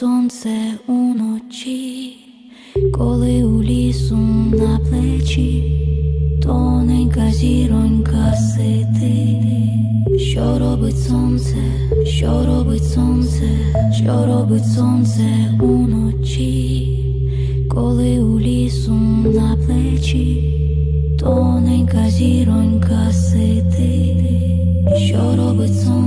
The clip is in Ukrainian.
сонце уночі, коли у лісу на плечі тоненька зіронька сидить, що робить сонце, що робить сонце, що робить сонце уночі, коли у лісу на плечі тоненька зіронька сидить, що робить сонце.